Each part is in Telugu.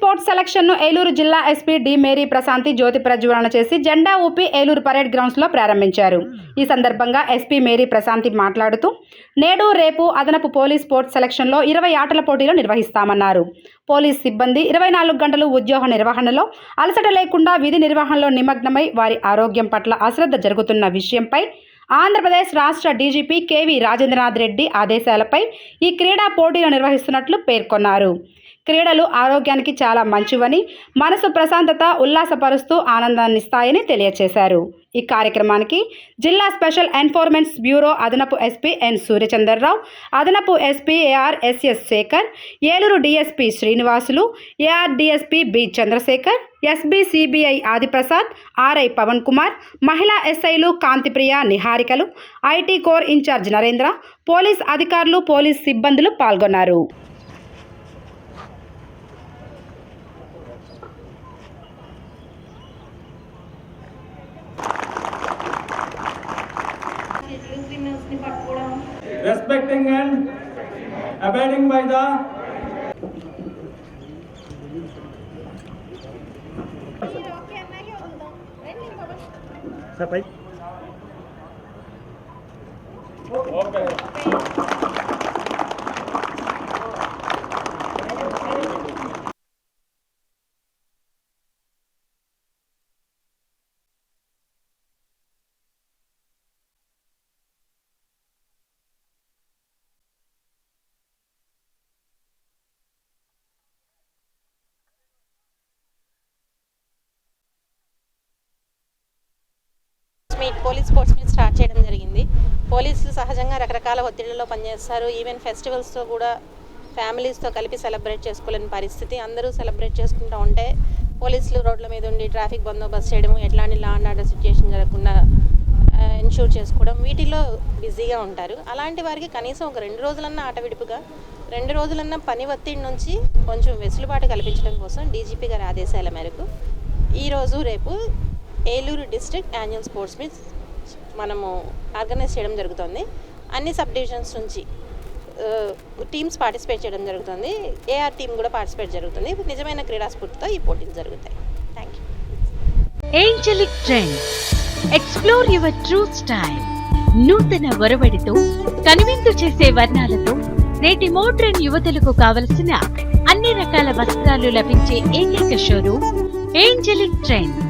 స్పోర్ట్స్ సెలక్షన్ను ఏలూరు జిల్లా ఎస్పీ డి మేరీ ప్రశాంతి జ్యోతి ప్రజ్వలన చేసి జెండా ఊపి ఏలూరు పరేడ్ గ్రౌండ్స్లో ప్రారంభించారు. ఈ సందర్భంగా ఎస్పీ మేరీ ప్రశాంతి మాట్లాడుతూ నేడు రేపు అదనపు పోలీస్ స్పోర్ట్స్ సెలక్షన్లో ఇరవై ఆటల పోటీలు నిర్వహిస్తామన్నారు. పోలీస్ సిబ్బంది ఇరవై నాలుగు గంటలు ఉద్యోగ నిర్వహణలో అలసట లేకుండా విధి నిర్వహణలో నిమగ్నమై వారి ఆరోగ్యం పట్ల అశ్రద్ధ జరుగుతున్న విషయంపై ఆంధ్రప్రదేశ్ రాష్ట్ర డీజీపీ కేవీ రాజేంద్రనాథ్ రెడ్డి ఆదేశాలపై ఈ క్రీడా పోటీలు నిర్వహిస్తున్నట్లు పేర్కొన్నారు. క్రీడలు ఆరోగ్యానికి చాలా మంచివని మనసు ప్రశాంతత ఉల్లాసపరుస్తూ ఆనందాన్నిస్తాయని తెలియజేశారు ఈ కార్యక్రమానికి జిల్లా స్పెషల్ ఎన్ఫోర్స్మెంట్స్ బ్యూరో అదనపు ఎస్పీ ఎన్ సూర్యచంద్రరావు అదనపు SP AR SS Sekhar Eluru DSP Srinivasulu AR DSP B Chandrasekhar SB CBI Adiprasad RI Pawan Kumar మహిళా ఎస్ఐలు Kantipriya నిహారికలు IT core incharge Narendra police అధికారులు పోలీస్ సిబ్బందులు పాల్గొన్నారు. Respecting and abiding by the okay. Meet police sports start చేయడం జరిగింది. పోలీసులు సహజంగా రకరకాల ఒత్తిళ్ళలో పనిచేస్తారు. ఈవెన్ ఫెస్టివల్స్తో కూడా ఫ్యామిలీస్తో కలిపి సెలబ్రేట్ చేసుకోలేని పరిస్థితి. అందరూ సెలబ్రేట్ చేసుకుంటూ ఉంటే పోలీసులు రోడ్ల మీద ఉండి ట్రాఫిక్ బందోబస్తు చేయడం ఎట్లాంటి లా అండ్ ఆర్డర్ సిచ్యుయేషన్ జరగకుండా ఇన్షూర్ చేసుకోవడం వీటిలో బిజీగా ఉంటారు. అలాంటి వారికి కనీసం ఒక రెండు రోజులన్నా ఆట విడుపుగా రెండు రోజులన్నా పని ఒత్తిడి నుంచి కొంచెం వెసులుబాటు కల్పించడం కోసం డీజీపీ గారి ఆదేశాల మేరకు ఈరోజు రేపు Eluru district annual sports meet మనము ఆర్గనైజ్ చేయడం జరుగుతుంది. అన్ని సబ్ డివిజన్స్ నుంచి టీమ్స్ పార్టిసిపేట్ చేయడం జరుగుతుంది. ఏఆర్ టీం కూడా పార్టిసిపేట్ జరుగుతుంది. నిజమైన క్రీడా స్ఫూర్తితో ఈ పోటీలు జరుగుతాయి. Thank you angelic trend explore your true style నూతన ఒరవడితో కనువిందు చేసే వర్ణాలతో నేటి మోడ్రన్ యువతులకు కావలసిన అన్ని రకాల వస్త్రాలు లభించే ఏకైక షోరూమ్ ఏంజలిక్ ట్రెండ్స్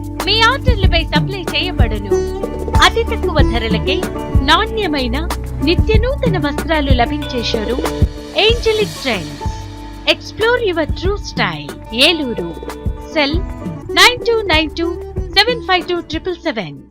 మీ ఆర్డర్లపై సప్లై చేయబడును. అతి తక్కువ ధరలకే నాణ్యమైన నిత్య నూతన వస్త్రాలు లభించే showroom angelic trends explore your true style Eluru. Cell nine two nine two seven five two triple seven.